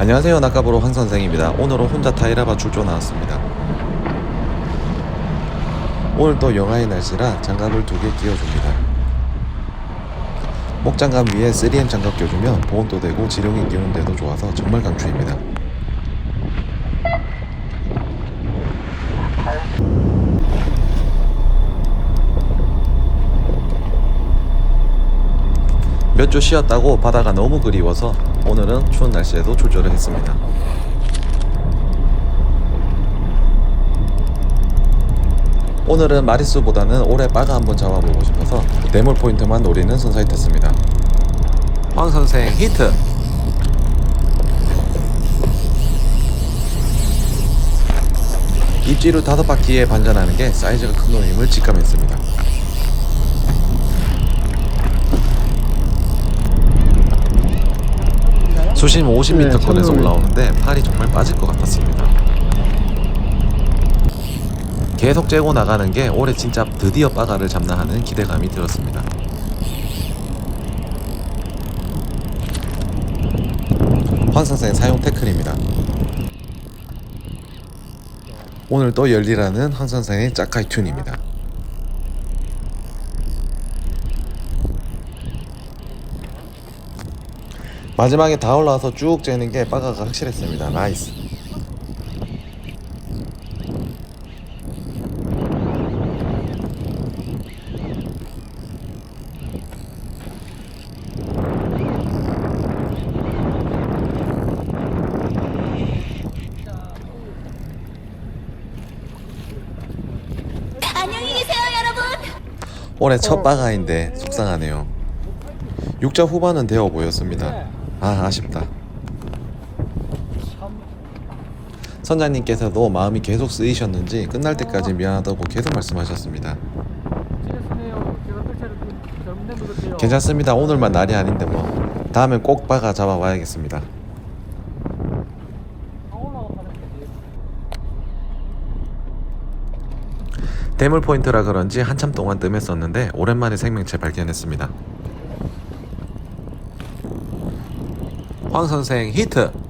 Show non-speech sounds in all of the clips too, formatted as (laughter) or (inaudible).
안녕하세요 낙가보로 황 선생입니다. 오늘은 혼자 타이라바 출조 나왔습니다. 오늘 또 영하의 날씨라 장갑을 두 개 끼워줍니다. 목장갑 위에 3M 장갑 껴주면 보온도 되고 지렁이 끼우는 데도 좋아서 정말 강추입니다. 몇 주 쉬었다고 바다가 너무 그리워서 오늘은 추운 날씨에도 출조를 했습니다. 오늘은 마리수보다는 올해 빠가 한번 잡아보고 싶어서 대물 포인트만 노리는 선사이 탔습니다. 황 선생 히트! 입지로 다섯 바퀴에 반전하는 게 사이즈가 큰 놈임을 직감했습니다. 수심 50m 건에서 올라오는데 팔이 정말 빠질 것 같았습니다. 계속 째고 나가는 게 올해 진짜 드디어 빠가를 잡나 하는 기대감이 들었습니다. 황 선생 사용 태클입니다. 오늘 또 열리라는 황 선생의 짝카이 튠입니다. 마지막에 다 올라와서 쭉 째는 게 빠가가 확실했습니다. 나이스. 안녕히 계세요, 여러분. 올해 첫 빠가인데 속상하네요. 6자 후반은 되어 보였습니다. 아 아쉽다. 선장님께서도 마음이 계속 쓰이셨는지 끝날 때까지 미안하다고 계속 말씀하셨습니다. 괜찮습니다. 오늘만 날이 아닌데 뭐 다음엔 꼭 빠가 잡아와야겠습니다. 대물 포인트라 그런지 한참 동안 뜸했었는데 오랜만에 생명체 발견했습니다. 황 선생 히트.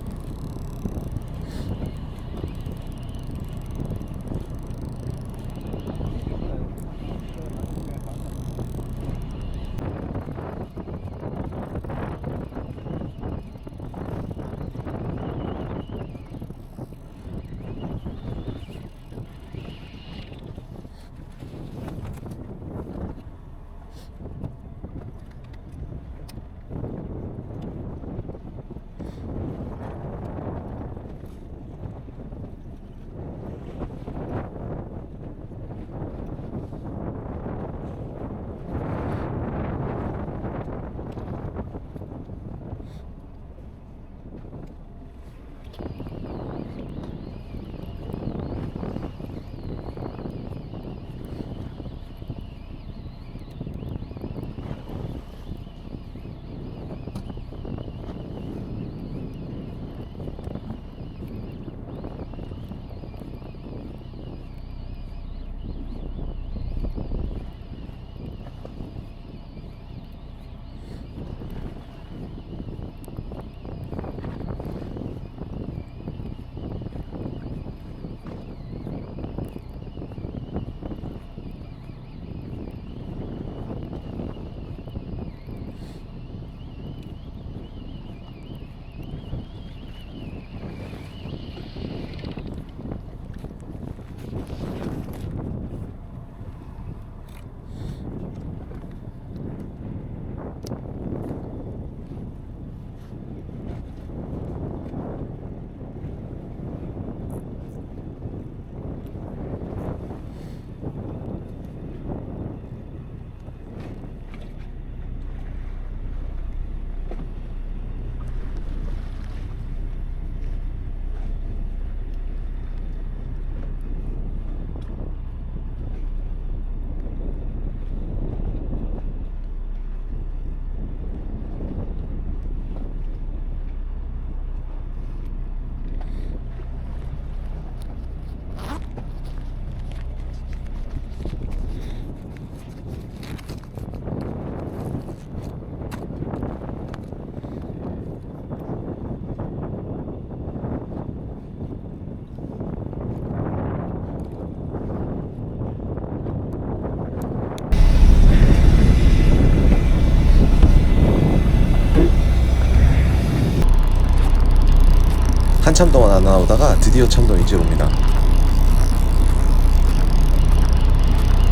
한참 동안 안 나오다가 드디어 참동 이지로입니다.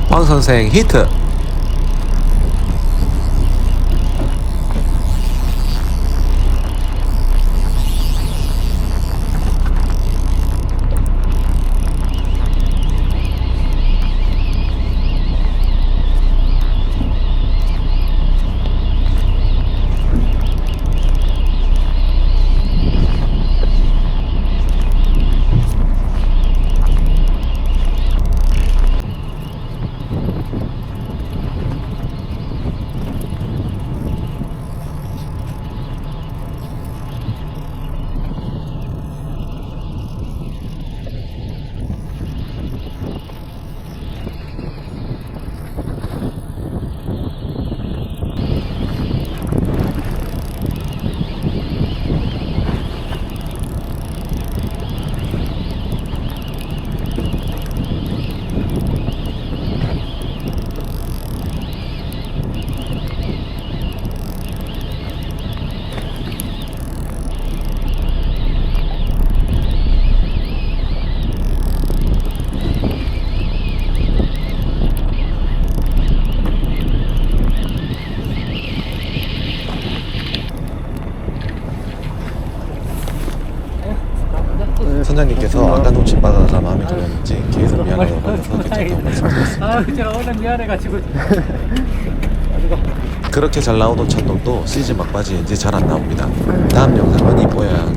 황 선생 히트! 선장님께서 아까 놓친 바다가 마음에 들었는지 계속 미안하다고 하셔서 괜찮다고 말씀드렸습니다. 아, 워낙 미안해가지고. (laughs) 그렇게 잘 나오던 참동도 시즌 막바지인지 잘안 나옵니다. 다음 영상은 이뻐야